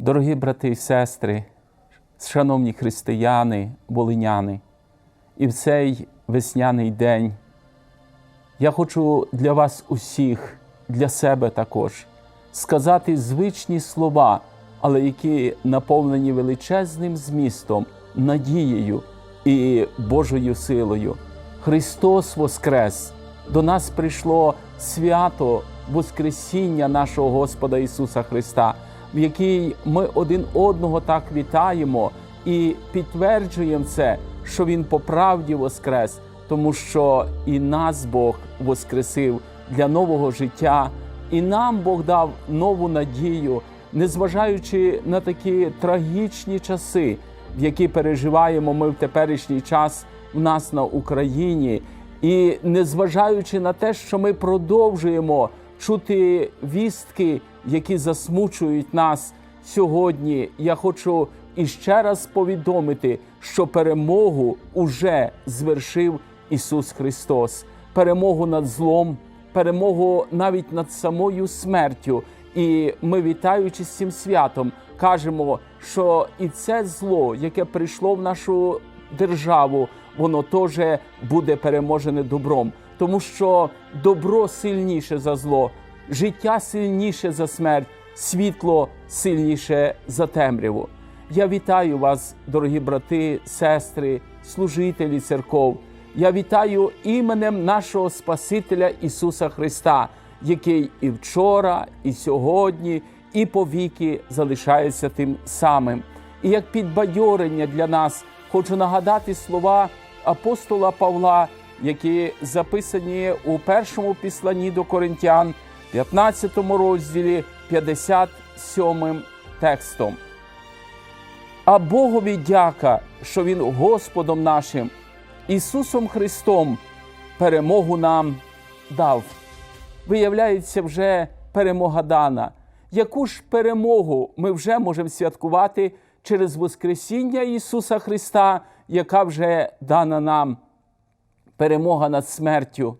Дорогі брати і сестри, шановні християни, волиняни, і в цей весняний день я хочу для вас усіх, для себе також, сказати звичні слова, але які наповнені величезним змістом, надією і Божою силою. Христос Воскрес! До нас прийшло свято Воскресіння нашого Господа Ісуса Христа, в який ми один одного так вітаємо і підтверджуємо це, що Він по правді воскрес, тому що і нас Бог воскресив для нового життя, і нам Бог дав нову надію, незважаючи на такі трагічні часи, в які переживаємо ми в теперішній час в нас на Україні. І незважаючи на те, що ми продовжуємо чути вістки, які засмучують нас сьогодні, я хочу іще раз повідомити, що перемогу уже звершив Ісус Христос, перемогу над злом, перемогу навіть над самою смертю. І ми, вітаючи з цим святом, кажемо, що і це зло, яке прийшло в нашу державу, воно теж буде переможене добром, тому що добро сильніше за зло, життя сильніше за смерть, світло сильніше за темряву. Я вітаю вас, дорогі брати, сестри, служителі церков. Я вітаю іменем нашого Спасителя Ісуса Христа, який і вчора, і сьогодні, і повіки залишається тим самим. І як підбадьорення для нас хочу нагадати слова апостола Павла, які записані у першому післанні до Коринтян, 15 розділі 57 текстом. А Богові дяка, що Він Господом нашим, Ісусом Христом, перемогу нам дав. Виявляється, вже перемога дана. Яку ж перемогу ми вже можемо святкувати через Воскресіння Ісуса Христа, яка вже дана нам? Перемога над смертю.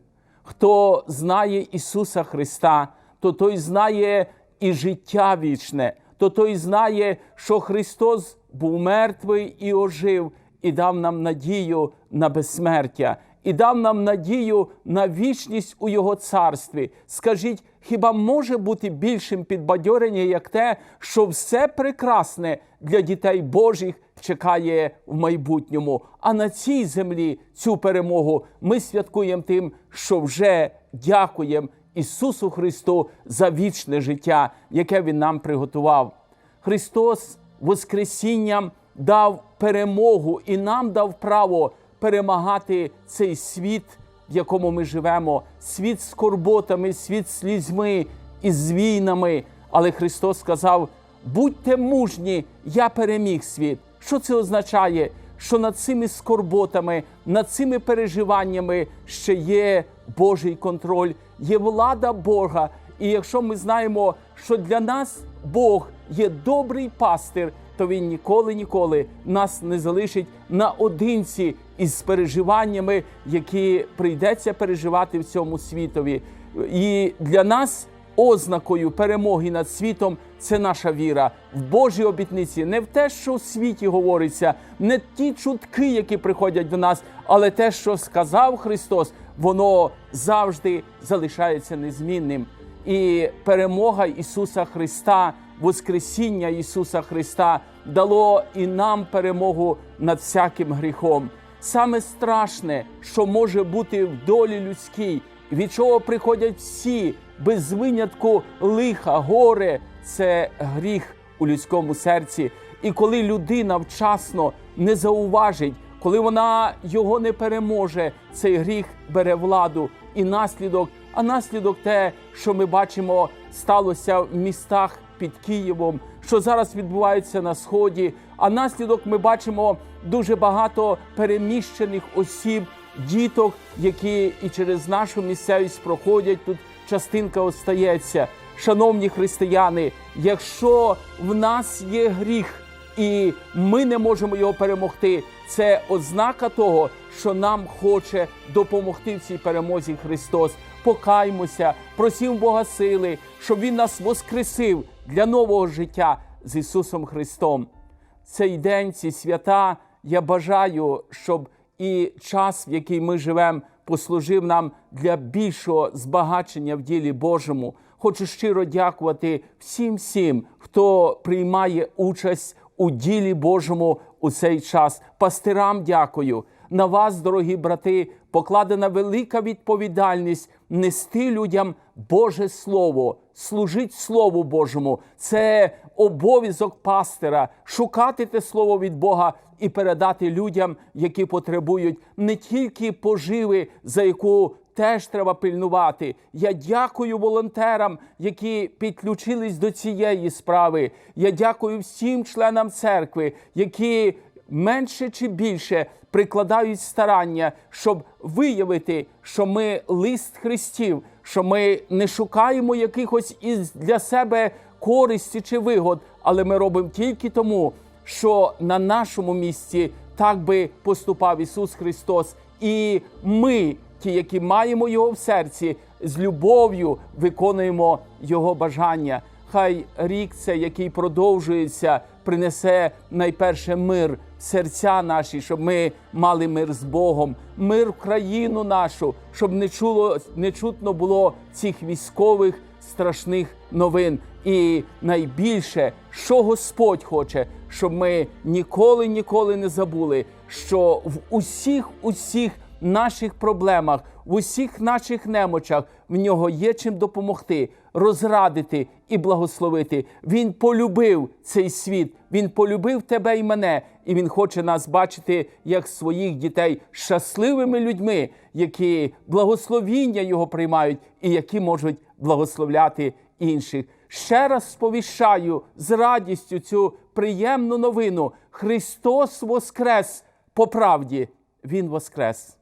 Хто знає Ісуса Христа, то той знає і життя вічне, то той знає, що Христос був мертвий і ожив, і дав нам надію на безсмертя, і дав нам надію на вічність у Його царстві. Скажіть, хіба може бути більшим підбадьорення, як те, що все прекрасне для дітей Божих чекає в майбутньому? А на цій землі цю перемогу ми святкуємо тим, що вже дякуємо Ісусу Христу за вічне життя, яке Він нам приготував. Христос Воскресінням дав перемогу і нам дав право перемагати цей світ, в якому ми живемо, світ з скорботами, світ слізьми і з війнами. Але Христос сказав: будьте мужні, я переміг світ. Що це означає? Що над цими скорботами, над цими переживаннями ще є Божий контроль, є влада Бога. І якщо ми знаємо, що для нас Бог є добрий пастир, то він ніколи ніколи нас не залишить наодинці із переживаннями, які прийдеться переживати в цьому світові. І для нас ознакою перемоги над світом це наша віра в Божі обітниці, не в те, що в світі говориться, не ті чутки, які приходять до нас, але те, що сказав Христос, воно завжди залишається незмінним. І перемога Ісуса Христа, Воскресіння Ісуса Христа дало і нам перемогу над всяким гріхом. Саме страшне, що може бути в долі людській, від чого приходять всі без винятку лиха, горе це гріх у людському серці. І коли людина вчасно не зауважить, коли вона його не переможе, цей гріх бере владу і наслідок. А наслідок те, що ми бачимо, сталося в містах під Києвом, що зараз відбувається на сході. А наслідок ми бачимо дуже багато переміщених осіб, діток, які і через нашу місцевість проходять. Тут частинка остається. Шановні християни, якщо в нас є гріх, і ми не можемо його перемогти. Це ознака того, що нам хоче допомогти в цій перемозі Христос. Покаймося, просім Бога сили, щоб Він нас воскресив для нового життя. з Ісусом Христом. Цей день, ці свята, я бажаю, щоб і час, в який ми живемо, послужив нам для більшого збагачення в ділі Божому. Хочу щиро дякувати всім всім, хто приймає участь у ділі Божому у цей час. Пастирам дякую. На вас, дорогі брати, покладена велика відповідальність нести людям Боже Слово, служить Слову Божому. Це обов'язок пастира шукати те слово від Бога і передати людям, які потребують не тільки поживи, за яку теж треба пильнувати. Я дякую волонтерам, які підключились до цієї справи. Я дякую всім членам церкви, які менше чи більше прикладають старання, щоб виявити, що ми лист Христів, що ми не шукаємо якихось із для себе користі чи вигод, але ми робимо тільки тому, що на нашому місці так би поступав Ісус Христос, і ми, ті, які маємо Його в серці, з любов'ю виконуємо Його бажання. Хай рік цей, який продовжується, принесе найперше мир серця наші, щоб ми мали мир з Богом, мир в країну нашу, щоб не чуло, не чутно було цих військових страшних новин. І найбільше, що Господь хоче, щоб ми ніколи ніколи не забули, що в усіх усіх наших проблемах, в усіх наших немочах в нього є чим допомогти, розрадити і благословити. Він полюбив цей світ, він полюбив тебе і мене, і він хоче нас бачити як своїх дітей щасливими людьми, які благословіння його приймають і які можуть благословляти інших. Ще раз сповіщаю з радістю цю приємну новину. Христос воскрес по правді. Він воскрес.